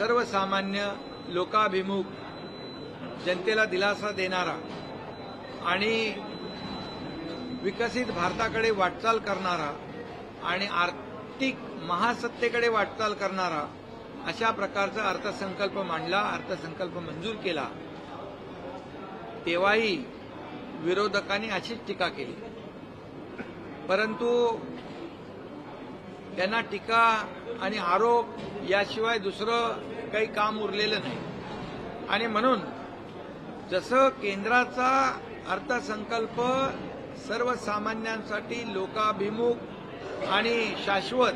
सर्वसामान्य लोकाभिमुख जनतेला दिलासा देणारा आणि विकसित भारताकडे वाटचाल करणारा आणि आर्थिक महासत्तेकडे वाटचाल करणारा अशा प्रकारचा अर्थसंकल्प मांडला अर्थसंकल्प मंजूर केला तेव्हाही विरोधकांनी अशीच टीका केली. परंतु त्यांना टीका आणि आरोप याशिवाय दुसरं काही काम उरलेलं नाही. आणि म्हणून जसं केंद्राचा अर्थसंकल्प सर्वसामान्यांसाठी लोकाभिमुख आणि शाश्वत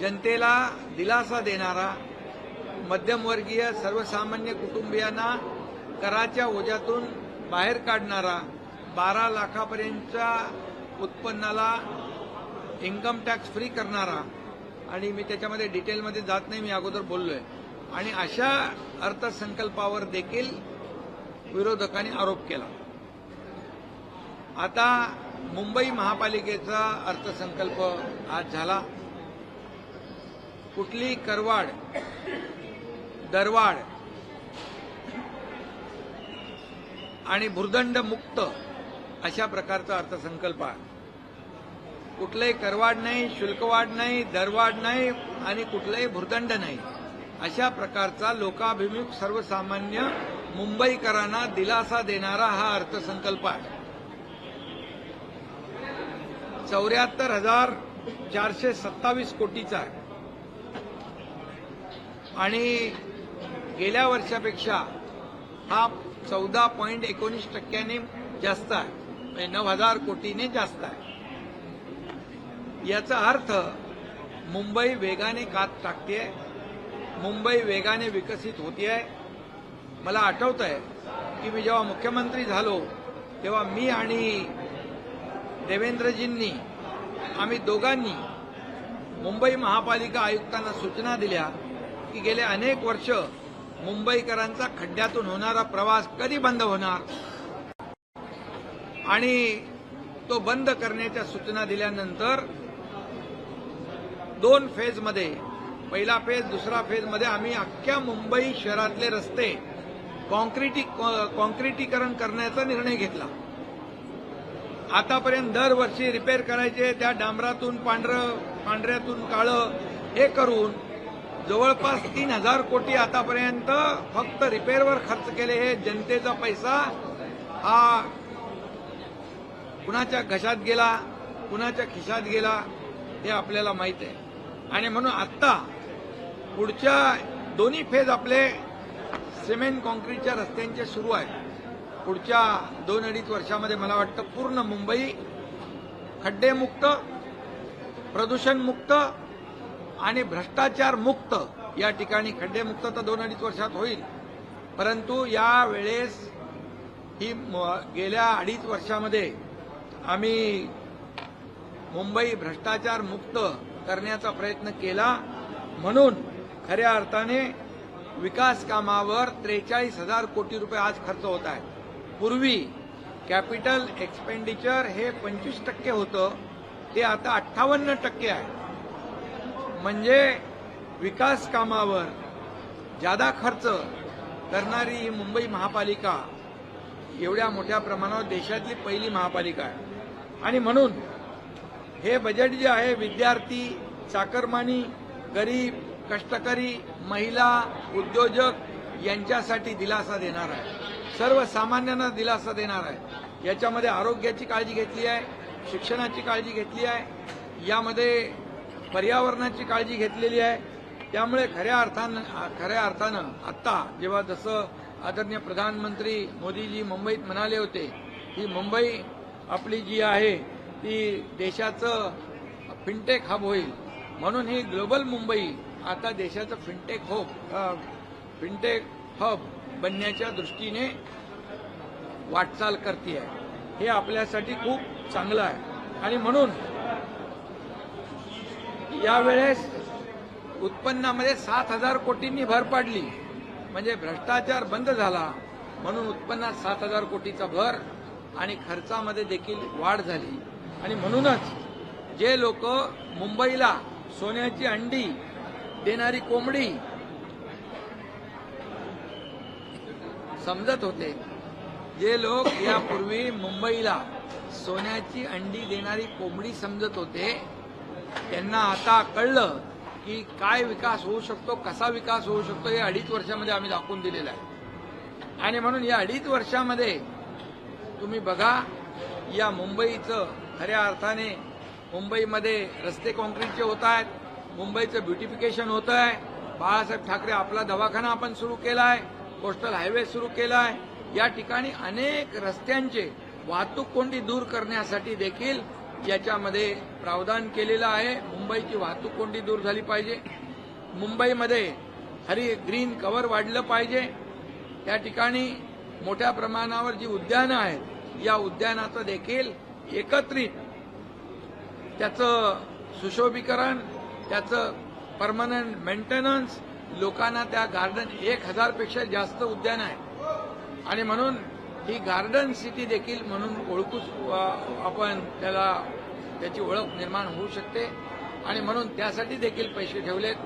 जनतेला दिलासा देणारा मध्यमवर्गीय सर्वसामान्य कुटुंबियांना कराच्या ओझ्यातून बाहेर काढणारा बारा लाखापर्यंतच्या उत्पन्नाला इन्कम टॅक्स फ्री करणारा आणि मी त्याच्यामध्ये डिटेलमध्ये जात नाही मी अगोदर बोललोय. आणि अशा अर्थसंकल्पावर देखील विरोधकांनी आरोप केला. आता मुंबई महापालिकेचा अर्थसंकल्प आज झाला. कुठली करवाड दरवाढ आणि भुर्दंड मुक्त अशा प्रकारचा अर्थसंकल्प आहे. कुठलंही करवाढ नाही शुल्कवाढ नाही दरवाढ नाही आणि कुठलंही भूर्दंड नाही. अशा प्रकारचा लोकाभिमुख सर्वसामान्य मुंबईकरांना दिलासा देणारा हा अर्थसंकल्प आहे. चौऱ्याहत्तर हजार चारशे सत्तावीस कोटीचा आहे. आणि गेल्या वर्षापेक्षा हा चौदा पॉईंट एकोणीस टक्क्यांनी जास्त आहे. म्हणजे नऊ हजार कोटीने जास्त आहे. याचा अर्थ मुंबई वेगाने कात टाकते मुंबई वेगाने विकसित होतीये. मला आठवत आहे की मी जेव्हा मुख्यमंत्री झालो तेव्हा मी आणि देवेंद्रजींनी आम्ही दोघांनी मुंबई महापालिका आयुक्तांना सूचना दिल्या की गेले अनेक वर्ष मुंबईकरांचा खड्ड्यातून होणारा प्रवास कधी बंद होणार? आणि तो बंद करण्याच्या सूचना दिल्यानंतर दोन फेजमध्ये पहिला फेज दुसरा फेजमध्ये आम्ही अख्ख्या मुंबई शहरातले रस्ते कॉन्क्रिटी कॉन्क्रिटीकरण करण्याचा निर्णय घेतला. आतापर्यंत दरवर्षी रिपेअर करायचे त्या डांबरातून पांढरं पांढऱ्यातून काळं हे करून जवळपास तीन हजार कोटी आतापर्यंत फक्त रिपेअरवर खर्च केले हे जनतेचा पैसा. हा कुणाच्या घशात गेला कुणाच्या खिशात गेला हे आपल्याला माहीत आहे. आणि म्हणून आत्ता पुढच्या दोन्ही फेज आपले सिमेंट कॉन्क्रीटच्या रस्त्यांचे सुरू आहेत. पुढच्या दोन अडीच वर्षामध्ये मला वाटतं पूर्ण मुंबई खड्डेमुक्त प्रदूषणमुक्त आणि भ्रष्टाचार मुक्त या ठिकाणी खड्डेमुक्त तर दोन अडीच वर्षात होईल. परंतु या वेळेस ही म- गेल्या अडीच वर्षामध्ये आम्ही मुंबई भ्रष्टाचार मुक्त करण्याचा प्रयत्न केला. म्हणून खऱ्या अर्थाने विकास कामावर त्रेचाळीस हजार कोटी रुपये आज खर्च होत आहे पूर्वी कॅपिटल एक्सपेंडिचर हे पंचवीस टक्के होतं ते आता अठ्ठावन्न टक्के आहे. म्हणजे विकास कामावर जादा खर्च करणारी ही मुंबई महापालिका एवढ्या मोठ्या प्रमाणावर देशातली पहिली महापालिका आहे. आणि म्हणून हे बजेट जे आहे विद्यार्थी चाकरमानी गरीब कष्टकरी महिला उद्योजक यांच्यासाठी दिलासा देणार आहे. सर्वसामान्यांना दिलासा देणार आहे. याच्यामध्ये आरोग्याची काळजी घेतली आहे शिक्षणाची काळजी घेतली आहे यामध्ये पर्यावरणाची काळजी घेतलेली आहे. त्यामुळे खऱ्या अर्थानं खऱ्या अर्थानं आत्ता जेव्हा जसं आदरणीय प्रधानमंत्री मोदीजी मुंबईत म्हणाले होते की मुंबई आपली जी आहे ती देशाचं फिनटेक हब होईल. म्हणून ही ग्लोबल मुंबई आता देशाचं फिनटेक होब फिनटेक हब बनण्याच्या दृष्टीने वाटचाल करते हे आपल्यासाठी खूप चांगलं आहे. आणि म्हणून यावेळेस उत्पन्नामध्ये सात हजार कोटींनी भर पाडली. म्हणजे भ्रष्टाचार बंद झाला म्हणून उत्पन्नात सात हजार कोटीचा भर आणि खर्चामध्ये देखील वाढ झाली. आणि म्हणूनच जे लोक मुंबईला सोन्याची अंडी देणारी कोंबडी समजत होते जे लोक यापूर्वी मुंबईला सोन्याची अंडी देणारी कोंबडी समजत होते त्यांना आता कळलं की काय विकास होऊ शकतो कसा विकास होऊ शकतो हे अडीच वर्षामध्ये आम्ही दाखवून दिलेलं आहे. आणि म्हणून या अडीच वर्षामध्ये तुम्ही बघा या मुंबईचं खऱ्या अर्थाने मुंबईमध्ये रस्ते कॉन्क्रीटचे होत आहेत मुंबईचं ब्युटिफिकेशन होत आहे. बाळासाहेब ठाकरे आपला दवाखाना आपण सुरू केला आहे कोस्टल हायवे सुरू केला आहे या ठिकाणी अनेक रस्त्यांचे वाहतूक कोंडी दूर करण्यासाठी देखील याच्यामध्ये प्रावधान केलेलं आहे. मुंबईची वाहतूक कोंडी दूर झाली पाहिजे. मुंबईमध्ये हरी ग्रीन कव्हर वाढलं पाहिजे. त्या ठिकाणी मोठ्या प्रमाणावर जी उद्यानं आहेत या उद्यानाचं देखील एकत्रित त्याचं सुशोभीकरण त्याचं परमनंट मेंटेनन्स लोकांना त्या गार्डन एक हजारपेक्षा जास्त उद्यान आहे. आणि म्हणून ही गार्डन सिटी देखील म्हणून ओळखू आपण त्याला त्याची ओळख निर्माण होऊ शकते. आणि म्हणून त्यासाठी देखील पैसे ठेवलेत.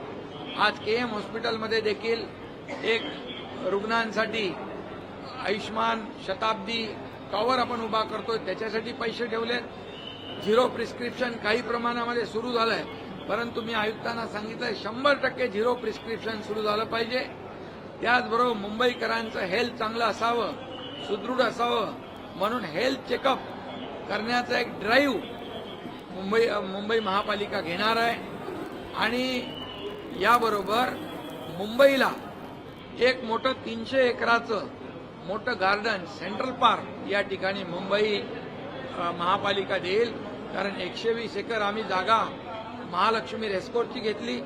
आज के एम हॉस्पिटलमध्ये देखील एक रुग्णांसाठी आयुष्मान शताब्दी टॉवर आपण उभा करतोय. त्याच्यासाठी पैसे ठेवलेत. झिरो प्रिस्क्रिप्शन काही प्रमाणामध्ये सुरू झालंय. परंतु मी आयुक्तांना सांगितलंय शंभर टक्के झिरो प्रिस्क्रिप्शन सुरू झालं पाहिजे. त्याचबरोबर मुंबईकरांचं हेल्थ चांगलं असावं सुदृढ असावं म्हणून हेल्थ चेकअप करण्याचा एक ड्राईव्ह मुंबई मुंबई महापालिका घेणार आहे. आणि याबरोबर मुंबईला एक मोठं तीनशे एकराचं मोठं गार्डन सेंट्रल पार्क या ठिकाणी मुंबई महापालिका देईल. कारण एकशे वीस एकर आम्ही जागा महालक्ष्मी रेस्कोर्टची घेतली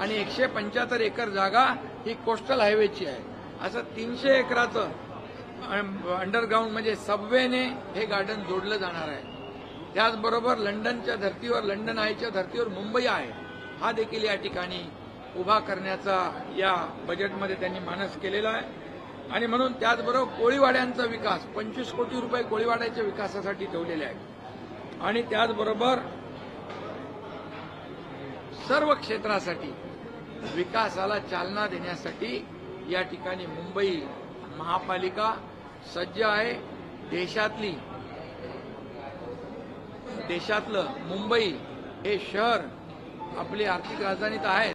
आणि एकशे पंच्याहत्तर एकर जागा ही कोस्टल हायवेची आहे. असं तीनशे एकराचं अंडरग्राऊंड म्हणजे सबवेने हे गार्डन जोडलं जाणार आहे. त्याचबरोबर लंडनच्या धर्तीवर लंडन आयच्या धर्तीवर मुंबई आहे. हा देखील या ठिकाणी उभा करण्याचा या बजेटमध्ये त्यांनी मानस केलेला आहे. आणि म्हणून त्याचबरोबर कोळीवाड्यांचा विकास पंचवीस कोटी रुपये कोळीवाड्याच्या विकासासाठी ठेवलेले आहेत. आणि त्याचबरोबर सर्व क्षेत्रासाठी विकासाला चालना देण्यासाठी या ठिकाणी मुंबई महापालिका सज्ज आहे. देशातली देशातलं मुंबई हे शहर आपली आर्थिक राजधानी तर आहे.